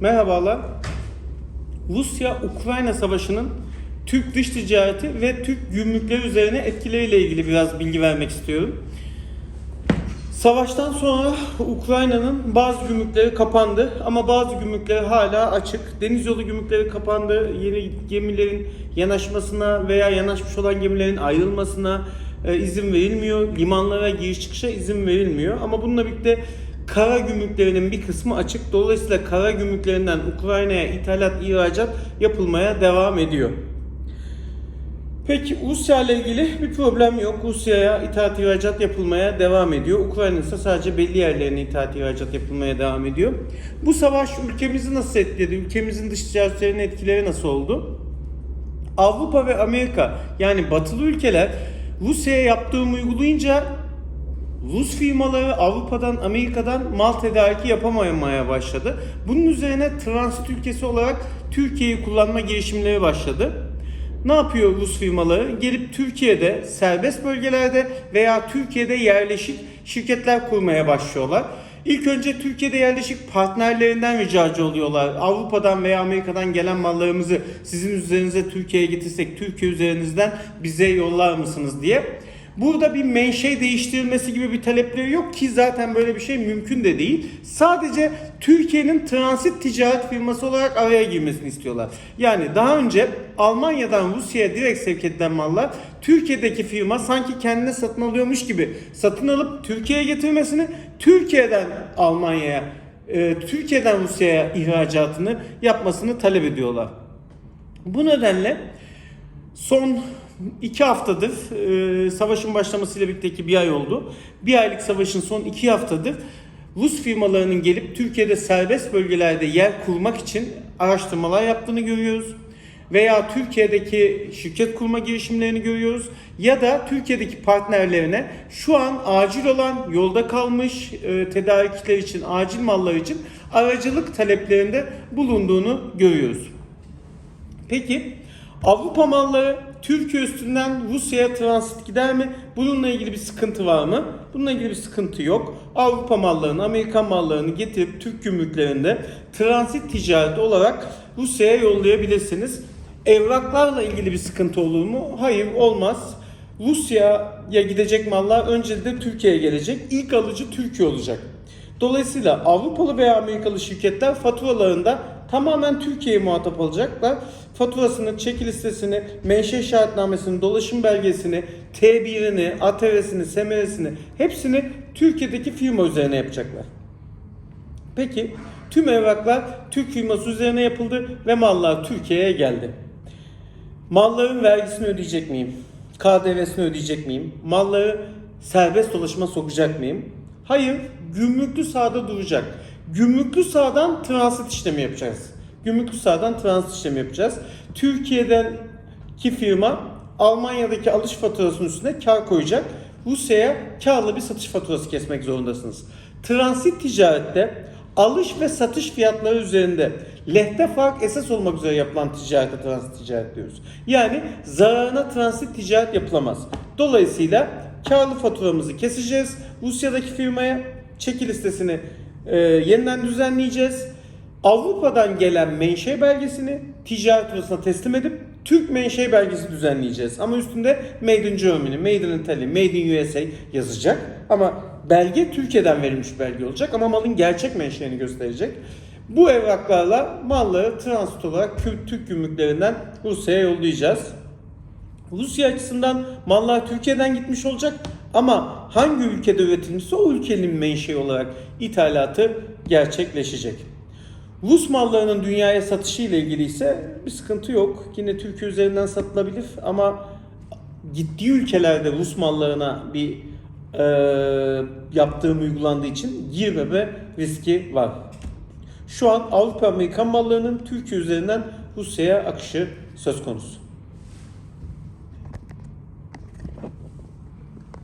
Merhabalar. Rusya-Ukrayna savaşının Türk dış ticareti ve Türk gümrükleri üzerine etkileriyle ilgili biraz bilgi vermek istiyorum. Savaştan sonra Ukrayna'nın bazı gümrükleri kapandı ama bazı gümrükleri hala açık. Deniz yolu gümrükleri kapandı. Yeni gemilerin yanaşmasına veya yanaşmış olan gemilerin ayrılmasına e, izin verilmiyor. Limanlara giriş çıkışa izin verilmiyor. Ama bununla birlikte kara gümrüklerinin bir kısmı açık. Dolayısıyla kara gümrüklerinden Ukrayna'ya ithalat, ihracat yapılmaya devam ediyor. Peki Rusya ile ilgili bir problem yok. Rusya'ya ithalat ihracat yapılmaya devam ediyor. Ukrayna ise sadece belli yerlerine ithalat ihracat yapılmaya devam ediyor. Bu savaş ülkemizi nasıl etkiledi? Ülkemizin dış ticaretlerinin etkileri nasıl oldu? Avrupa ve Amerika yani batılı ülkeler Rusya'ya yaptığım uygulayınca Rus firmaları Avrupa'dan, Amerika'dan mal tedariki yapamamaya başladı. Bunun üzerine transit ülkesi olarak Türkiye'yi kullanma girişimleri başladı. Ne yapıyor Rus firmaları? Gelip Türkiye'de serbest bölgelerde veya Türkiye'de yerleşik şirketler kurmaya başlıyorlar. İlk önce Türkiye'de yerleşik partnerlerinden ricacı oluyorlar. Avrupa'dan veya Amerika'dan gelen mallarımızı sizin üzerinize Türkiye'ye getirsek Türkiye üzerinizden bize yollar mısınız diye. Burada bir menşe değiştirilmesi gibi bir talepleri yok ki zaten böyle bir şey mümkün de değil. Sadece Türkiye'nin transit ticaret firması olarak araya girmesini istiyorlar. Yani daha önce Almanya'dan Rusya'ya direkt sevk edilen mallar Türkiye'deki firma sanki kendine satın alıyormuş gibi satın alıp Türkiye'ye getirmesini, Türkiye'den Almanya'ya, e, Türkiye'den Rusya'ya ihracatını yapmasını talep ediyorlar. Bu nedenle son iki haftadır e, savaşın başlamasıyla birlikte bir ay oldu. Bir aylık savaşın son iki haftadır Rus firmalarının gelip Türkiye'de serbest bölgelerde yer kurmak için araştırmalar yaptığını görüyoruz. Veya Türkiye'deki şirket kurma girişimlerini görüyoruz. Ya da Türkiye'deki partnerlerine şu an acil olan yolda kalmış e, tedarikler için, acil mallar için aracılık taleplerinde bulunduğunu görüyoruz. Peki Avrupa malları Türkiye üstünden Rusya'ya transit gider mi? Bununla ilgili bir sıkıntı var mı? Bununla ilgili bir sıkıntı yok. Avrupa mallarını, Amerikan mallarını getirip Türk gümrüklerinde transit ticareti olarak Rusya'ya yollayabilirsiniz. Evraklarla ilgili bir sıkıntı olur mu? Hayır olmaz. Rusya'ya gidecek mallar öncelikle Türkiye'ye gelecek. İlk alıcı Türkiye olacak. Dolayısıyla Avrupalı veya Amerikalı şirketler faturalarında tamamen Türkiye'ye muhatap olacaklar. Faturasını, çeki listesini, menşe şartnamesini, dolaşım belgesini, T1'ini, ATV'sini, SMR'sini hepsini Türkiye'deki firma üzerine yapacaklar. Peki tüm evraklar Türk firması üzerine yapıldı ve mallar Türkiye'ye geldi. Malların vergisini ödeyecek miyim? KDV'sini ödeyecek miyim? Malları serbest dolaşıma sokacak mıyım? Hayır, gümrüklü sahada duracak. Gümrüklü sahadan transit işlemi yapacağız. Gümrüklü sahadan transit işlemi yapacağız. Türkiye'den ki firma Almanya'daki alış faturasının üstüne kar koyacak. Rusya'ya karlı bir satış faturası kesmek zorundasınız. Transit ticarette alış ve satış fiyatları üzerinde lehte fark esas olmak üzere yapılan ticarete transit ticaret diyoruz. Yani zararına transit ticaret yapılamaz. Dolayısıyla karlı faturamızı keseceğiz. Rusya'daki firmaya çeki listesini e, yeniden düzenleyeceğiz. Avrupa'dan gelen menşe belgesini ticaret odasına teslim edip Türk menşe belgesi düzenleyeceğiz. Ama üstünde Made in Germany, Made in Italy, Made in USA yazacak. Ama belge Türkiye'den verilmiş belge olacak ama malın gerçek menşeini gösterecek. Bu evraklarla malları transit olarak Türk gümrüklerinden Rusya'ya yollayacağız. Rusya açısından mallar Türkiye'den gitmiş olacak ama hangi ülkede üretilmişse o ülkenin menşei olarak ithalatı gerçekleşecek. Rus mallarının dünyaya satışı ile ilgili ise bir sıkıntı yok. Yine Türkiye üzerinden satılabilir ama gittiği ülkelerde Rus mallarına bir e, yaptığım uygulandığı için girmeme riski var. Şu an Avrupa Amerikan mallarının Türkiye üzerinden Rusya'ya akışı söz konusu.